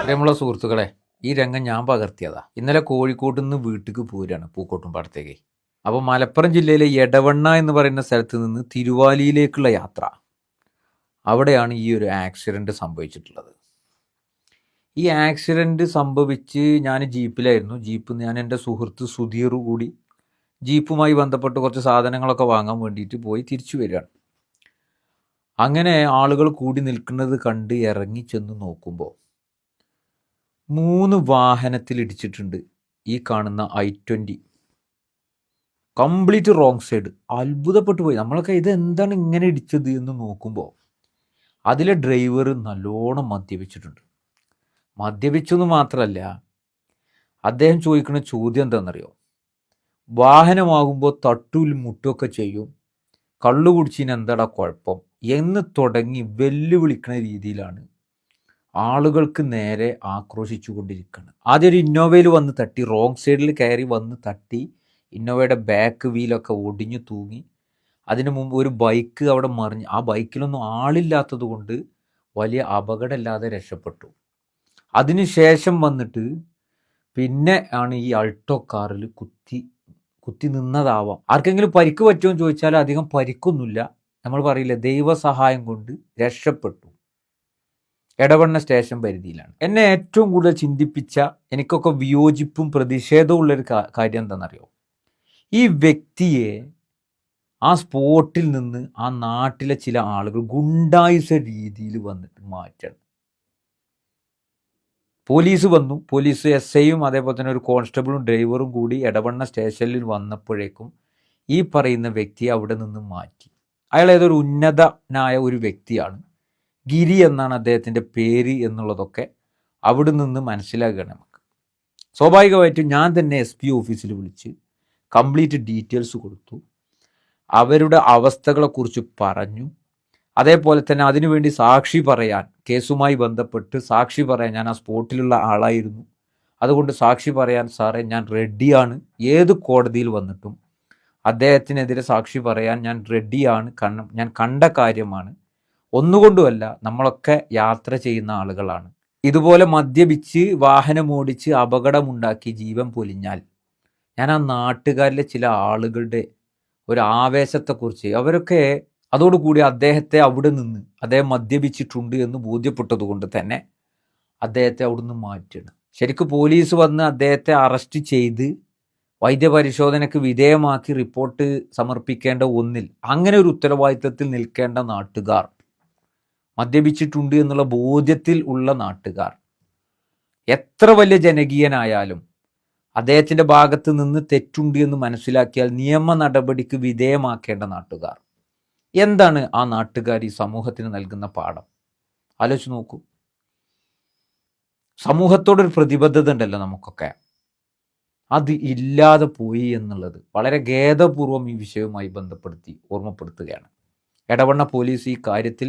പ്രിയമുള്ള സുഹൃത്തുക്കളെ ഈ രംഗം ഞാൻ പകർത്തിയതാ. ഇന്നലെ കോഴിക്കോട്ട് നിന്ന് വീട്ടിലേക്ക് പൂക്കോട്ടും പാടത്തേക്ക്. അപ്പോൾ മലപ്പുറം ജില്ലയിലെ എടവണ്ണ എന്ന് പറയുന്ന സ്ഥലത്ത് നിന്ന് തിരുവാലിയിലേക്കുള്ള യാത്ര. അവിടെയാണ് ഈ ഒരു ആക്സിഡന്റ് സംഭവിച്ചിട്ടുള്ളത്. ഈ ആക്സിഡന്റ് സംഭവിച്ച് ഞാൻ ജീപ്പിലായിരുന്നു. ജീപ്പ് ഞാൻ എന്റെ സുഹൃത്ത് സുധീർ കൂടി ജീപ്പുമായി ബന്ധപ്പെട്ട് കുറച്ച് സാധനങ്ങളൊക്കെ വാങ്ങാൻ വേണ്ടിയിട്ട് പോയി തിരിച്ചു വരികയാണ്. അങ്ങനെ ആളുകൾ കൂടി നിൽക്കുന്നത് കണ്ട് ഇറങ്ങി ചെന്ന് നോക്കുമ്പോൾ മൂന്ന് വാഹനത്തിൽ ഇടിച്ചിട്ടുണ്ട് ഈ കാണുന്ന I twenty complete wrong side. അത്ഭുതപ്പെട്ടു പോയി. നമ്മളൊക്കെ ഇത് എന്താണ് ഇങ്ങനെ ഇടിച്ചത് എന്ന് നോക്കുമ്പോൾ അതിലെ ഡ്രൈവർ നല്ലോണം മദ്യപിച്ചിട്ടുണ്ട്. മദ്യപിച്ചെന്ന് മാത്രമല്ല അദ്ദേഹം ചോദിക്കുന്ന ചോദ്യം എന്താണെന്നറിയോ? വാഹനമാകുമ്പോൾ തട്ടൂൽ മുട്ടുമൊക്കെ ചെയ്യും. കള്ളു കുടിച്ചതിന് എന്താടാ കുഴപ്പം? എന്ന് തുടങ്ങി വെല്ലുവിളിക്കുന്ന രീതിയിലാണ് ആളുകൾക്ക് നേരെ ആക്രോശിച്ചു കൊണ്ടിരിക്കുകയാണ് ആദ്യം ഒരു ഇന്നോവയിൽ വന്ന് തട്ടി റോങ് സൈഡിൽ കയറി വന്ന് തട്ടി ഇന്നോവയുടെ ബാക്ക് വീലൊക്കെ ഒടിഞ്ഞു തൂങ്ങി. അതിനു മുമ്പ് ഒരു ബൈക്ക് അവിടെ മറിഞ്ഞ് ആ ബൈക്കിലൊന്നും ആളില്ലാത്തത് കൊണ്ട് വലിയ അപകടമില്ലാതെ രക്ഷപ്പെട്ടു. അതിനുശേഷം വന്നിട്ട് പിന്നെ ആണ് ഈ അൾട്ടോ കാറിൽ കുത്തി കുത്തി നിന്നതാവാം. ആർക്കെങ്കിലും പരിക്ക് പറ്റുമോ എന്ന് ചോദിച്ചാൽ അധികം പരിക്കൊന്നുമില്ല. നമ്മൾ പറയില്ല ദൈവസഹായം കൊണ്ട് രക്ഷപ്പെട്ടു. എടവണ്ണ സ്റ്റേഷൻ പരിധിയിലാണ്. എന്നെ ഏറ്റവും കൂടുതൽ ചിന്തിപ്പിച്ച എനിക്കൊക്കെ വിയോജിപ്പും പ്രതിഷേധവും ഉള്ളൊരു കാര്യം എന്താണെന്നറിയോ? ഈ വ്യക്തിയെ ആ സ്പോട്ടിൽ നിന്ന് ആ നാട്ടിലെ ചില ആളുകൾ ഗുണ്ടായുസ രീതിയിൽ വന്നിട്ട് മാറ്റണം. പോലീസ് വന്നു. പോലീസ് എസ് ഐയും അതേപോലെ തന്നെ ഒരു കോൺസ്റ്റബിളും ഡ്രൈവറും കൂടി എടവണ്ണ സ്റ്റേഷനിൽ വന്നപ്പോഴേക്കും ഈ പറയുന്ന വ്യക്തി അവിടെ നിന്ന് മാറ്റി. അയാൾ ഏതൊരു ഉന്നതനായ ഒരു വ്യക്തിയാണ്. ഗിരി എന്നാണ് അദ്ദേഹത്തിന്റെ പേര് എന്നുള്ളതൊക്കെ അവിടെ നിന്ന് മനസ്സിലാക്കുകയാണ് നമുക്ക്. സ്വാഭാവികമായിട്ടും ഞാൻ തന്നെ എസ് പി ഓഫീസിൽ വിളിച്ച് കംപ്ലീറ്റ് ഡീറ്റെയിൽസ് കൊടുത്തു. അവരുടെ അവസ്ഥകളെക്കുറിച്ച് പറഞ്ഞു. അതേപോലെ തന്നെ അതിനുവേണ്ടി സാക്ഷി പറയാൻ കേസുമായി ബന്ധപ്പെട്ട് സാക്ഷി പറയാൻ ഞാൻ ആ സ്പോട്ടിലുള്ള ആളായിരുന്നു. അതുകൊണ്ട് സാക്ഷി പറയാൻ സാറേ ഞാൻ റെഡിയാണ്. ഏത് കോടതിയിൽ വന്നിട്ടും അദ്ദേഹത്തിനെതിരെ സാക്ഷി പറയാൻ ഞാൻ റെഡിയാണ്. കണ്ണ ഞാൻ കണ്ട കാര്യമാണ്. ഒന്നുകൊണ്ടുമല്ല നമ്മളൊക്കെ യാത്ര ചെയ്യുന്ന ആളുകളാണ്. ഇതുപോലെ മദ്യപിച്ച് വാഹനമോടിച്ച് അപകടമുണ്ടാക്കി ജീവൻ പൊലിഞ്ഞാൽ ഞാൻ ആ നാട്ടുകാരിലെ ചില ആളുകളുടെ ഒരു ആവേശത്തെക്കുറിച്ച് അവരൊക്കെ അതോടുകൂടി അദ്ദേഹത്തെ അവിടെ നിന്ന് അദ്ദേഹം മദ്യപിച്ചിട്ടുണ്ട് എന്ന് ബോധ്യപ്പെട്ടതുകൊണ്ട് തന്നെ അദ്ദേഹത്തെ അവിടെ നിന്ന് മാറ്റണം. ശരിക്കും പോലീസ് വന്ന് അദ്ദേഹത്തെ അറസ്റ്റ് ചെയ്ത് വൈദ്യപരിശോധനയ്ക്ക് വിധേയമാക്കി റിപ്പോർട്ട് സമർപ്പിക്കേണ്ട ഒന്നിൽ അങ്ങനെ ഒരു ഉത്തരവാദിത്തത്തിൽ നിൽക്കേണ്ട നാട്ടുകാർ മദ്യപിച്ചിട്ടുണ്ട് എന്നുള്ള ബോധ്യത്തിൽ ഉള്ള നാട്ടുകാർ എത്ര വലിയ ജനകീയനായാലും അദ്ദേഹത്തിന്റെ ഭാഗത്ത് നിന്ന് തെറ്റുണ്ട് എന്ന് മനസ്സിലാക്കിയാൽ നിയമ നടപടിക്ക് വിധേയമാക്കേണ്ട നാട്ടുകാർ. എന്താണ് ആ നാട്ടുകാർ ഈ സമൂഹത്തിന് നൽകുന്ന പാഠം? ആലോചിച്ച് നോക്കൂ. സമൂഹത്തോടൊരു പ്രതിബദ്ധത ഉണ്ടല്ലോ നമുക്കൊക്കെ. അത് ഇല്ലാതെ പോയി എന്നുള്ളത്. വളരെ ഖേദപൂർവം ഈ വിഷയവുമായി ബന്ധപ്പെടുത്തി ഓർമ്മപ്പെടുത്തുകയാണ്. എടവണ്ണ പോലീസ് ഈ കാര്യത്തിൽ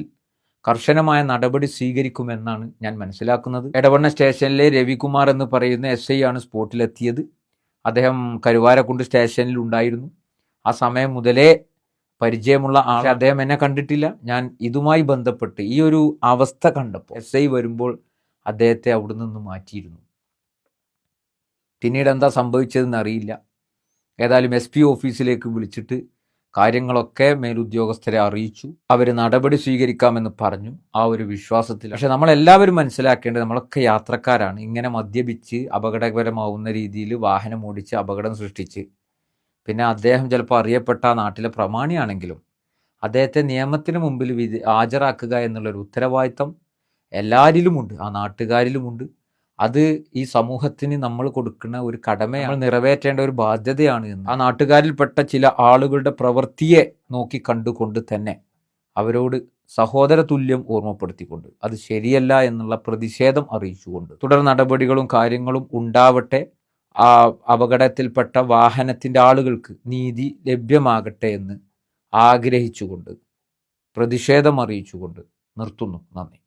കർശനമായ നടപടി സ്വീകരിക്കുമെന്നാണ് ഞാൻ മനസ്സിലാക്കുന്നത്. എടവണ്ണ സ്റ്റേഷനിലെ രവികുമാർ എന്ന് പറയുന്ന എസ് ഐ ആണ് സ്പോട്ടിലെത്തിയത്. അദ്ദേഹം കരുവാരക്കുണ്ട് സ്റ്റേഷനിൽ ഉണ്ടായിരുന്നു. ആ സമയം മുതലേ പരിചയമുള്ള ആൾ അദ്ദേഹം എന്നെ കണ്ടിട്ടില്ല. ഞാൻ ഇതുമായി ബന്ധപ്പെട്ട് ഈ ഒരു അവസ്ഥ കണ്ടപ്പോൾ എസ് ഐ വരുമ്പോൾ അദ്ദേഹത്തെ അവിടെ നിന്ന് മാറ്റിയിരുന്നു. പിന്നീട് എന്താ സംഭവിച്ചതെന്ന് അറിയില്ല. ഏതായാലും എസ് പി ഓഫീസിലേക്ക് വിളിച്ചിട്ട് കാര്യങ്ങളൊക്കെ മേലുദ്യോഗസ്ഥരെ അറിയിച്ചു. അവർ നടപടി സ്വീകരിക്കാമെന്ന് പറഞ്ഞു. ആ ഒരു വിശ്വാസത്തിൽ പക്ഷെ നമ്മളെല്ലാവരും മനസ്സിലാക്കേണ്ടത് നമ്മളൊക്കെ യാത്രക്കാരാണ്. ഇങ്ങനെ മദ്യപിച്ച് അപകടകരമാവുന്ന രീതിയിൽ വാഹനം ഓടിച്ച് അപകടം സൃഷ്ടിച്ച് പിന്നെ അദ്ദേഹം ചിലപ്പോൾ അറിയപ്പെട്ട ആ നാട്ടിലെ പ്രമാണിയാണെങ്കിലും അദ്ദേഹത്തെ നിയമത്തിന് മുമ്പിൽ വിധി ഹാജരാക്കുക എന്നുള്ളൊരു ഉത്തരവാദിത്തം എല്ലാവരിലുമുണ്ട് ആ നാട്ടുകാരിലുമുണ്ട്. അത് ഈ സമൂഹത്തിന് നമ്മൾ കൊടുക്കുന്ന ഒരു കടമയാണ്. നിറവേറ്റേണ്ട ഒരു ബാധ്യതയാണ് എന്ന്. ആ നാട്ടുകാരിൽപ്പെട്ട ചില ആളുകളുടെ പ്രവൃത്തിയെ നോക്കി കണ്ടുകൊണ്ട് തന്നെ അവരോട് സഹോദര തുല്യം ഓർമ്മപ്പെടുത്തിക്കൊണ്ട് അത് ശരിയല്ല എന്നുള്ള പ്രതിഷേധം അറിയിച്ചുകൊണ്ട് തുടർ നടപടികളും കാര്യങ്ങളും ഉണ്ടാവട്ടെ. ആ അപകടത്തിൽപ്പെട്ട വാഹനത്തിന്റെ ആളുകൾക്ക് നീതി ലഭ്യമാകട്ടെ എന്ന് ആഗ്രഹിച്ചുകൊണ്ട് പ്രതിഷേധം അറിയിച്ചുകൊണ്ട് നിർത്തുന്നു. നന്ദി.